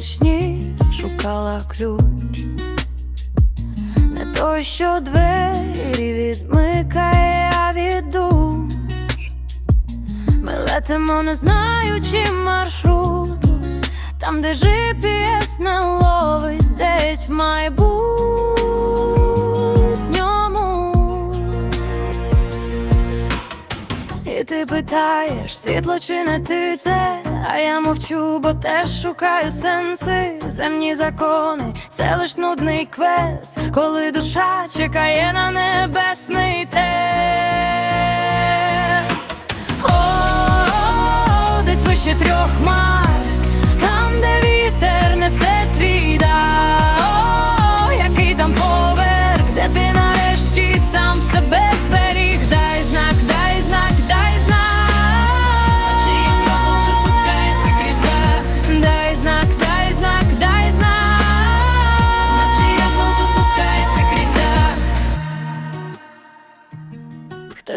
вічні шукала ключ, не то, що двері відмикає, а від душ. Ми летимо, не знаючи маршруту, там, де GPS на ловить ти питаєш, світло чи не ти це, а я мовчу, бо теж шукаю сенси, земні закони, це лиш нудний квест, коли душа чекає на небесний тест. О, десь вище трьох хмар,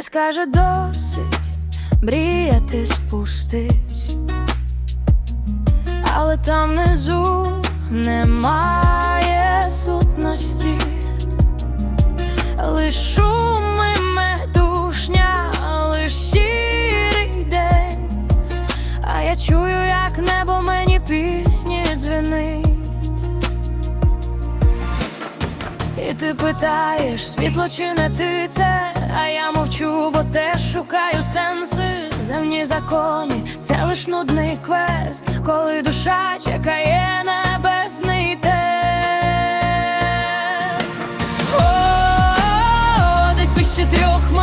Хтось каже досить, мріяти спустись, але там внизу немає сутності, лиш шуми метушня, лиш сірий день, а я чую, як небо мені пісні Ти питаєш, світло чи не ти це, а я мовчу, бо теж шукаю сенси, земні закони, це лиш нудний квест, коли душа чекає небесний тест. О, десь вище трьох мах. там,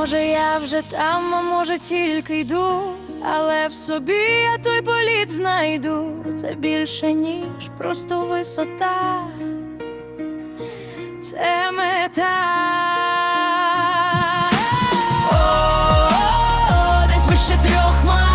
Може, я вже там, а може, тільки йду, але в собі я той політ знайду. Це більше, ніж просто висота, це мета. О, десь вище трьох май.